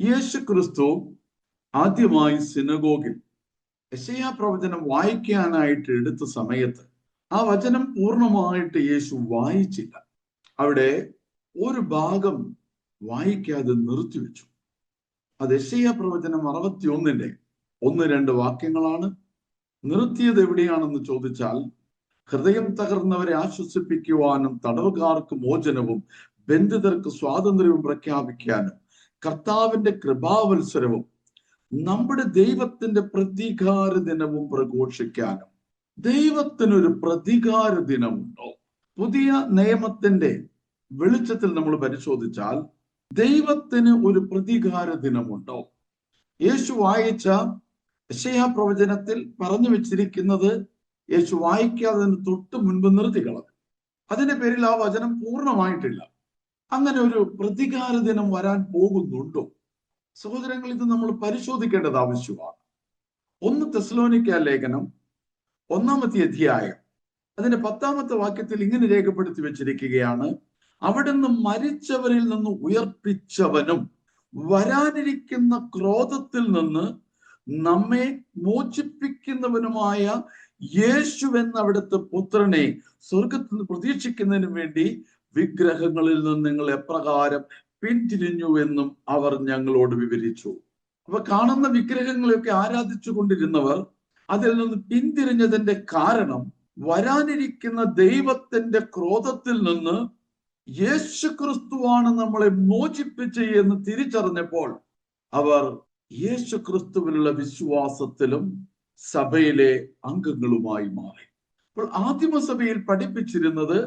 യേശു ക്രിസ്തു ആദ്യമായി സിനഗോഗിൽ യശയാ പ്രവചനം വായിക്കാനായിട്ട് എടുത്ത സമയത്ത് ആ വചനം പൂർണമായിട്ട് യേശു വായിച്ചില്ല. അവിടെ ഒരു ഭാഗം വായിക്കാതെ നിർത്തിവെച്ചു. അത് യശയ പ്രവചനം അറുപത്തി ഒന്നിന്റെ ഒന്ന് രണ്ട് വാക്യങ്ങളാണ്. നിർത്തിയത് എവിടെയാണെന്ന് ചോദിച്ചാൽ ഹൃദയം തകർന്നവരെ ആശ്വസിപ്പിക്കുവാനും തടവുകാർക്ക് മോചനവും ബന്ധിതർക്ക് സ്വാതന്ത്ര്യവും പ്രഖ്യാപിക്കാനും കർത്താവിന്റെ കൃപാവത്സരവും നമ്മുടെ ദൈവത്തിന്റെ പ്രതികാര ദിനവും പ്രഘോഷിക്കാനും ദൈവത്തിനൊരു പ്രതികാര ദിനമുണ്ടോ? പുതിയ നിയമത്തിന്റെ വെളിച്ചത്തിൽ നമ്മൾ പരിശോധിച്ചാൽ ദൈവത്തിന് ഒരു പ്രതികാര ദിനമുണ്ടോ? യേശു വായിച്ച യശയാ പ്രവചനത്തിൽ പറഞ്ഞു വെച്ചിരിക്കുന്നത് യേശു വായിക്കാതെ തൊട്ട് മുൻപ് നിർത്തി കളഞ്ഞു. അതിന്റെ പേരിൽ ആ വചനം പൂർണമായിട്ടില്ല. അങ്ങനെ ഒരു പ്രതികാര ദിനം വരാൻ പോകുന്നുണ്ടോ? സഹോദരങ്ങൾ ഇത് നമ്മൾ പരിശോധിക്കേണ്ടത് ആവശ്യമാണ്. ഒന്ന് തെസ്ലോനിക്ക ലേഖനം ഒന്നാമത്തെ അധ്യായം. അതിന്റെ പത്താമത്തെ വാക്യത്തിൽ ഇങ്ങനെ രേഖപ്പെടുത്തി വെച്ചിരിക്കുകയാണ് അവിടുന്ന് മരിച്ചവരിൽ നിന്ന് ഉയർപ്പിച്ചവനും വരാനിരിക്കുന്ന ക്രോധത്തിൽ നിന്ന് നമ്മെ മോചിപ്പിക്കുന്നവനുമായ യേശു എന്ന അവിടുത്തെ പുത്രനെ സ്വർഗത്തിൽ നിന്ന് പ്രതീക്ഷിക്കുന്നതിന് വേണ്ടി വിഗ്രഹങ്ങളിൽ നിന്ന് നിങ്ങൾ എപ്രകാരം പിന്തിരിഞ്ഞു എന്നും അവർ ഞങ്ങളോട് വിവരിച്ചു. അപ്പൊ കാണുന്ന വിഗ്രഹങ്ങളെയൊക്കെ ആരാധിച്ചു കൊണ്ടിരുന്നവർ അതിൽ നിന്ന് പിന്തിരിഞ്ഞതിന്റെ കാരണം വരാനിരിക്കുന്ന ദൈവത്തിന്റെ ക്രോധത്തിൽ നിന്ന് യേശു ക്രിസ്തുവാണ് നമ്മളെ മോചിപ്പിച്ച് എന്ന് തിരിച്ചറിഞ്ഞപ്പോൾ അവർ യേശു ക്രിസ്തുവിലുള്ള വിശ്വാസത്തിലും സഭയിലെ അംഗങ്ങളുമായി മാറി. അപ്പോൾ ആദിമസഭയിൽ പഠിപ്പിച്ചിരുന്നത്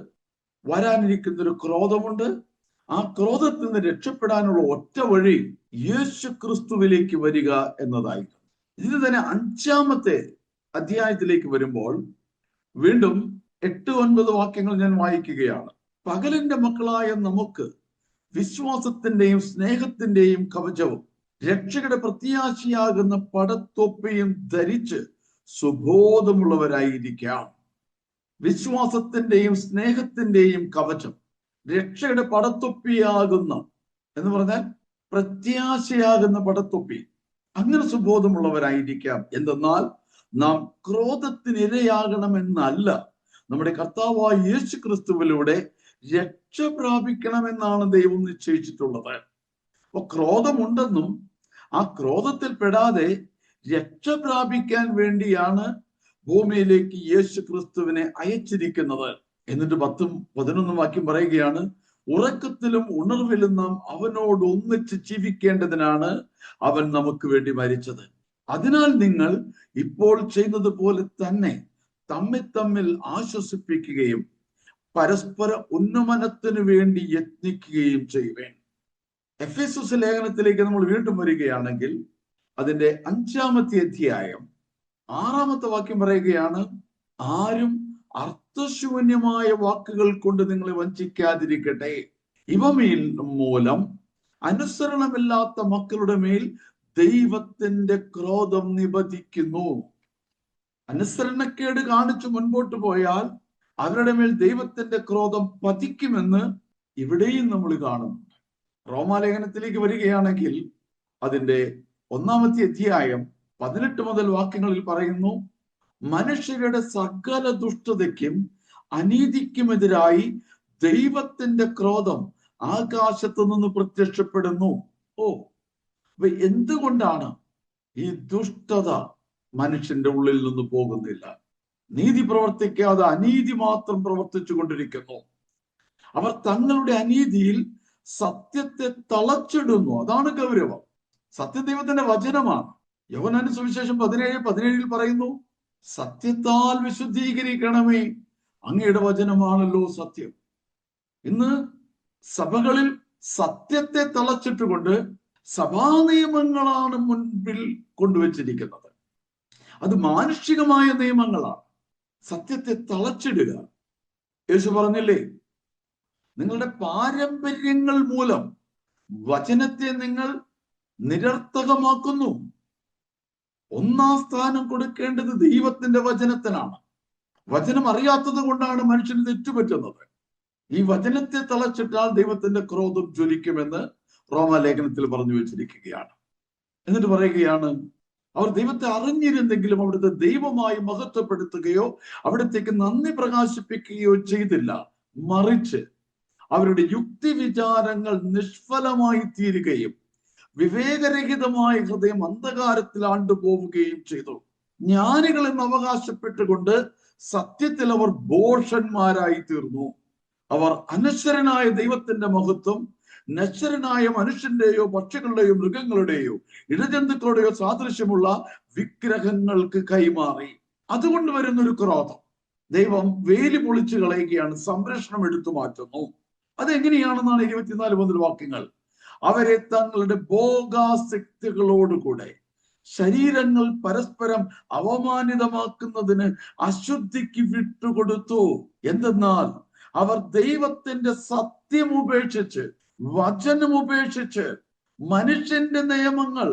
വരാനിരിക്കുന്ന ഒരു ക്രോധമുണ്ട്. ആ ക്രോധത്തിൽ നിന്ന് രക്ഷപ്പെടാനുള്ള ഒറ്റ വഴി യേശു ക്രിസ്തുവിലേക്ക് വരിക എന്നതായിരുന്നു ഇത് തന്നെ അഞ്ചാമത്തെ അധ്യായത്തിലേക്ക് വരുമ്പോൾ വീണ്ടും എട്ട് ഒൻപത് വാക്യങ്ങൾ ഞാൻ വായിക്കുകയാണ്. പകലിന്റെ മക്കളായ നമുക്ക് വിശ്വാസത്തിന്റെയും സ്നേഹത്തിന്റെയും കവചവും രക്ഷയുടെ പ്രത്യാശയാകുന്ന പടത്തൊപ്പയും ധരിച്ച് സുബോധമുള്ളവരായിരിക്കാം. വിശ്വാസത്തിന്റെയും സ്നേഹത്തിന്റെയും കവചം. രക്ഷയുടെ പടത്തൊപ്പിയാകുന്ന എന്ന് പറഞ്ഞാൽ പ്രത്യാശയാകുന്ന പടത്തൊപ്പി. അങ്ങനെ സുബോധമുള്ളവരായിരിക്കാം. എന്തെന്നാൽ നാം ക്രോധത്തിനിരയാകണമെന്നല്ല. നമ്മുടെ കർത്താവായ യേശു ക്രിസ്തുവിലൂടെ രക്ഷ പ്രാപിക്കണമെന്നാണ് ദൈവം നിശ്ചയിച്ചിട്ടുള്ളത്. അപ്പൊ ക്രോധമുണ്ടെന്നും ആ ക്രോധത്തിൽ പെടാതെ രക്ഷ പ്രാപിക്കാൻ വേണ്ടിയാണ് ഭൂമിയിലേക്ക് യേശു ക്രിസ്തുവിനെ അയച്ചിരിക്കുന്നത്. എന്നിട്ട് പത്തും പതിനൊന്നും വാക്യം പറയുകയാണ് ഉറക്കത്തിലും ഉണർവിലും നാം അവനോട് ഒന്നിച്ച് ജീവിക്കേണ്ടതിനാണ് അവൻ നമുക്ക് വേണ്ടി മരിച്ചത്. അതിനാൽ നിങ്ങൾ ഇപ്പോൾ ചെയ്യുന്നത് പോലെ തന്നെ തമ്മിൽ തമ്മിൽ ആശ്വസിപ്പിക്കുകയും പരസ്പര ഉന്നമനത്തിന് വേണ്ടി യത്നിക്കുകയും ചെയ്യുവേൻ. എഫ് എസ് എസ് ലേഖനത്തിലേക്ക് നമ്മൾ വീണ്ടും വരികയാണെങ്കിൽ അതിന്റെ അഞ്ചാമത്തെ അധ്യായം ആറാമത്തെ വാക്യം പറയുകയാണ് ആരും അർത്ഥശൂന്യമായ വാക്കുകൾ കൊണ്ട് നിങ്ങളെ വഞ്ചിക്കാതിരിക്കട്ടെ. ഇവ മേൽ മൂലം അനുസരണമില്ലാത്ത മക്കളുടെ മേൽ ദൈവത്തിന്റെ ക്രോധം നിബന്ധിക്കുന്നു. അനുസരണക്കേട് കാണിച്ചു മുൻപോട്ട് പോയാൽ അവരുടെ മേൽ ദൈവത്തിന്റെ ക്രോധം പതിക്കുമെന്ന് ഇവിടെയും നമ്മൾ കാണുന്നുണ്ട് റോമാലേഖനത്തിലേക്ക് വരികയാണെങ്കിൽ അതിന്റെ ഒന്നാമത്തെ അധ്യായം പതിനെട്ട് മുതൽ വാക്യങ്ങളിൽ പറയുന്നു മനുഷ്യരുടെ സകല ദുഷ്ടതയ്ക്കും അനീതിക്കുമെതിരായി ദൈവത്തിന്റെ ക്രോധം ആകാശത്തു നിന്ന് പ്രത്യക്ഷപ്പെടുന്നു. ഓ എന്തുകൊണ്ടാണ് ഈ ദുഷ്ടത മനുഷ്യന്റെ ഉള്ളിൽ നിന്ന് പോകുന്നില്ല? നീതി പ്രവർത്തിക്കാതെ അനീതി മാത്രം പ്രവർത്തിച്ചു കൊണ്ടിരിക്കുന്നു. അവർ തങ്ങളുടെ അനീതിയിൽ സത്യത്തെ തളച്ചിടുന്നു. അതാണ് ഗൗരവം. സത്യദൈവത്തിന്റെ വചനമാണ്. യവനാന് സുവിശേഷം പതിനേഴ് പതിനേഴിൽ പറയുന്നു സത്യത്താൽ വിശുദ്ധീകരിക്കണമേ. അങ്ങയുടെ വചനമാണല്ലോ സത്യം. ഇന്ന് സഭകളിൽ സത്യത്തെ തളച്ചിട്ടുകൊണ്ട് സഭാ നിയമങ്ങളാണ് മുൻപിൽ കൊണ്ടുവച്ചിരിക്കുന്നത്. അത് മാനുഷികമായ നിയമങ്ങളാണ്. സത്യത്തെ തളച്ചിടുക. യേശു പറഞ്ഞില്ലേ നിങ്ങളുടെ പാരമ്പര്യങ്ങൾ മൂലം വചനത്തെ നിങ്ങൾ നിരർത്ഥകമാക്കുന്നു. ഒന്നാം സ്ഥാനം കൊടുക്കേണ്ടത് ദൈവത്തിന്റെ വചനത്തിനാണ്. വചനം അറിയാത്തത് കൊണ്ടാണ് മനുഷ്യന് തെറ്റുപറ്റുന്നത്. ഈ വചനത്തെ തളച്ചിട്ടാൽ ദൈവത്തിന്റെ ക്രോധം ജ്വലിക്കുമെന്ന് റോമാലേഖനത്തിൽ പറഞ്ഞു വെച്ചിരിക്കുകയാണ്. എന്നിട്ട് പറയുകയാണ് അവർ ദൈവത്തെ അറിഞ്ഞിരുന്നെങ്കിലും അവിടുത്തെ ദൈവമായി മഹത്വപ്പെടുത്തുകയോ അവിടത്തേക്ക് നന്ദി പ്രകാശിപ്പിക്കുകയോ ചെയ്തില്ല. മറിച്ച് അവരുടെ യുക്തി വിചാരങ്ങൾ നിഷ്ഫലമായി തീരുകയും വിവേകരഹിതമായ ഹൃദയം അന്ധകാരത്തിൽ ആണ്ടുപോവുകയും ചെയ്തു. ജ്ഞാനികൾ എന്ന് അവകാശപ്പെട്ടുകൊണ്ട് സത്യത്തിൽ അവർ ഭോഷന്മാരായി തീർന്നു. അവർ അനശ്വരനായ ദൈവത്തിന്റെ മഹത്വം നശ്വരനായ മനുഷ്യന്റെയോ പക്ഷികളുടെയോ മൃഗങ്ങളുടെയോ ഇടജന്തുക്കളുടെയോ സാദൃശ്യമുള്ള വിഗ്രഹങ്ങൾക്ക് കൈമാറി. അതുകൊണ്ട് വരുന്നൊരു ക്രോധം. ദൈവം വേലി പൊളിച്ചു കളയുകയാണ് സംരക്ഷണം എടുത്തു മാറ്റുന്നു. അതെങ്ങനെയാണെന്നാണ് ഇരുപത്തിനാല് മുതൽ വാക്യങ്ങൾ. അവരെ തങ്ങളുടെ ഭോഗാസക്തികളോടുകൂടെ ശരീരങ്ങൾ പരസ്പരം അവമാനിതമാക്കുന്നതിന് അശുദ്ധിക്ക് വിട്ടുകൊടുത്തു. എന്തെന്നാൽ അവർ ദൈവത്തിന്റെ സത്യം ഉപേക്ഷിച്ച് വചനം ഉപേക്ഷിച്ച് മനുഷ്യന്റെ നിയമങ്ങൾ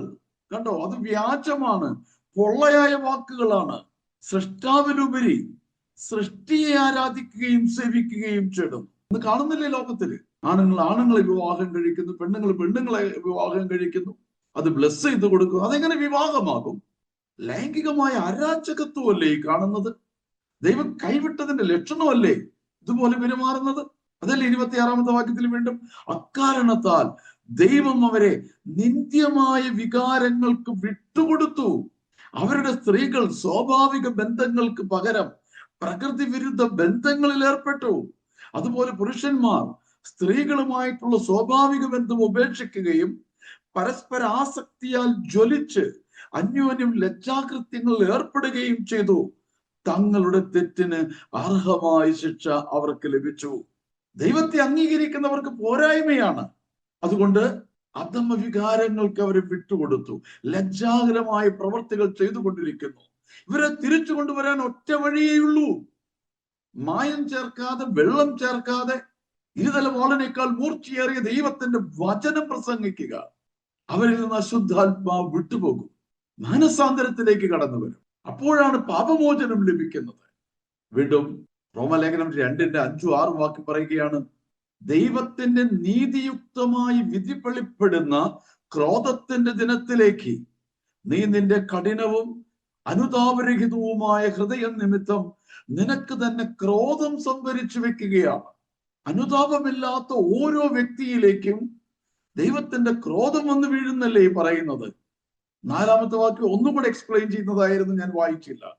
കണ്ടോ? അത് വ്യാജമാണ്. പൊള്ളയായ വാക്കുകളാണ്. സൃഷ്ടാവിലുപരി സൃഷ്ടിയെ ആരാധിക്കുകയും സേവിക്കുകയും ചെയ്തു. കാണുന്നില്ലേ ലോകത്തിൽ? ആണുങ്ങൾ ആണുങ്ങളെ വിവാഹം കഴിക്കുന്നു പെണ്ണുങ്ങൾ പെണ്ണുങ്ങളെ വിവാഹം കഴിക്കുന്നു. അത് ബ്ലസ് ചെയ്ത് കൊടുക്കും അതെങ്ങനെ വിവാഹമാകും? ലൈംഗികമായ അരാജകത്വമല്ലേ ഈ കാണുന്നത്? ദൈവം കൈവിട്ടതിന്റെ ലക്ഷണമല്ലേ ഇതുപോലെ പെരുമാറുന്നത്? അതല്ലേ ഇരുപത്തിയാറാമത്തെ വാക്യത്തിൽ വീണ്ടും അക്കാരണത്താൽ ദൈവം അവരെ നിന്ദ്യമായ വികാരങ്ങൾക്ക് വിട്ടുകൊടുത്തു. അവരുടെ സ്ത്രീകൾ സ്വാഭാവിക ബന്ധങ്ങൾക്ക് പകരം പ്രകൃതി വിരുദ്ധ ബന്ധങ്ങളിൽ ഏർപ്പെട്ടു. അതുപോലെ പുരുഷന്മാർ സ്ത്രീകളുമായിട്ടുള്ള സ്വാഭാവിക ബന്ധം ഉപേക്ഷിക്കുകയും പരസ്പര ആസക്തിയാൽ ജ്വലിച്ച് അന്യോന്യം ലജ്ജാകൃത്യങ്ങളിൽ ഏർപ്പെടുകയും ചെയ്തു. തങ്ങളുടെ തെറ്റിന് അർഹമായ ശിക്ഷ അവർക്ക് ലഭിച്ചു. ദൈവത്തെ അംഗീകരിക്കുന്നവർക്ക് പോരായ്മയാണ്. അതുകൊണ്ട് അധമ വികാരങ്ങൾക്ക് അവർ വിട്ടുകൊടുത്തു. ലജ്ജാകരമായ പ്രവർത്തികൾ ചെയ്തുകൊണ്ടിരിക്കുന്നു. ഇവരെ തിരിച്ചു കൊണ്ടുവരാൻ ഒറ്റ വഴിയേയുള്ളൂ മായം ചേർക്കാതെ വെള്ളം ചേർക്കാതെ ഇരുതല വാളിനേക്കാൾ മൂർച്ചയേറിയ ദൈവത്തിന്റെ വചനം പ്രസംഗിക്കുക. അവരിൽ നിന്ന് അശുദ്ധാത്മാവ് വിട്ടുപോകും. മാനസാന്തരത്തിലേക്ക് കടന്നു വരും. അപ്പോഴാണ് പാപമോചനം ലഭിക്കുന്നത്. വീണ്ടും റോമലേഖനം രണ്ടിന്റെ അഞ്ചു ആറു വാക്ക് പറയുകയാണ് ദൈവത്തിന്റെ നീതിയുക്തമായി വിധി വെളിപ്പെടുന്ന ക്രോധത്തിന്റെ ദിനത്തിലേക്ക് നീ നിന്റെ കഠിനവും അനുതാപരഹിതവുമായ ഹൃദയം നിമിത്തം നിനക്ക് തന്നെ ക്രോധം സംഭരിച്ചു വെക്കുകയാണ്. അനുതാപമില്ലാത്ത ഓരോ വ്യക്തിയിലേക്കും ദൈവത്തിന്റെ ക്രോധം വന്ന് വീഴുന്നല്ലേ പറയുന്നത്? നാലാമത്തെ വാക്യം ഒന്നും കൂടെ എക്സ്പ്ലെയിൻ ചെയ്യുന്നതായിരുന്നു ഞാൻ വായിച്ചില്ല.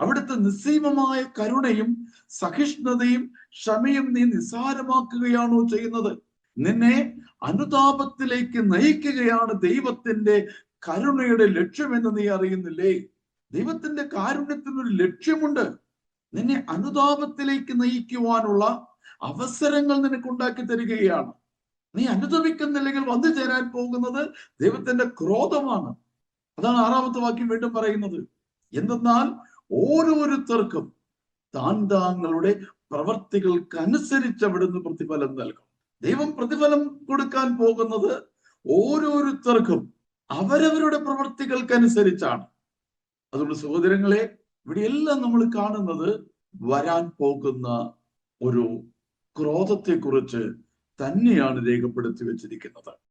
അവിടുത്തെ നിസ്സീമമായ കരുണയും സഹിഷ്ണുതയും ക്ഷമയും നീ നിസ്സാരമാക്കുകയാണോ ചെയ്യുന്നത്? നിന്നെ അനുതാപത്തിലേക്ക് നയിക്കുകയാണ് ദൈവത്തിന്റെ കരുണയുടെ ലക്ഷ്യമെന്ന് നീ അറിയുന്നില്ലേ? ദൈവത്തിന്റെ കാരുണ്യത്തിനൊരു ലക്ഷ്യമുണ്ട്. നിന്നെ അനുതാപത്തിലേക്ക് നയിക്കുവാനുള്ള അവസരങ്ങൾ നിനക്ക് ഉണ്ടാക്കി തരികയാണ്. നീ അനുതപിക്കുന്നില്ലെങ്കിൽ വന്നു ചേരാൻ പോകുന്നത് ദൈവത്തിന്റെ ക്രോധമാണ്. അതാണ് ആറാമത്തെ വാക്യം വീണ്ടും പറയുന്നത്. എന്തെന്നാൽ ഓരോരുത്തർക്കും താൻ താങ്കളുടെ പ്രവർത്തികൾക്ക് അനുസരിച്ച് അവിടുന്ന് പ്രതിഫലം നൽകും ദൈവം പ്രതിഫലം കൊടുക്കാൻ പോകുന്നത് ഓരോരുത്തർക്കും അവരവരുടെ പ്രവർത്തികൾക്കനുസരിച്ചാണ്. അതുകൊണ്ട് സഹോദരങ്ങളെ ഇവിടെയെല്ലാം നമ്മൾ കാണുന്നത് വരാൻ പോകുന്ന ഒരു ക്രോധത്തെക്കുറിച്ച് തന്നെയാണ് രേഖപ്പെടുത്തി വെച്ചിരിക്കുന്നത്.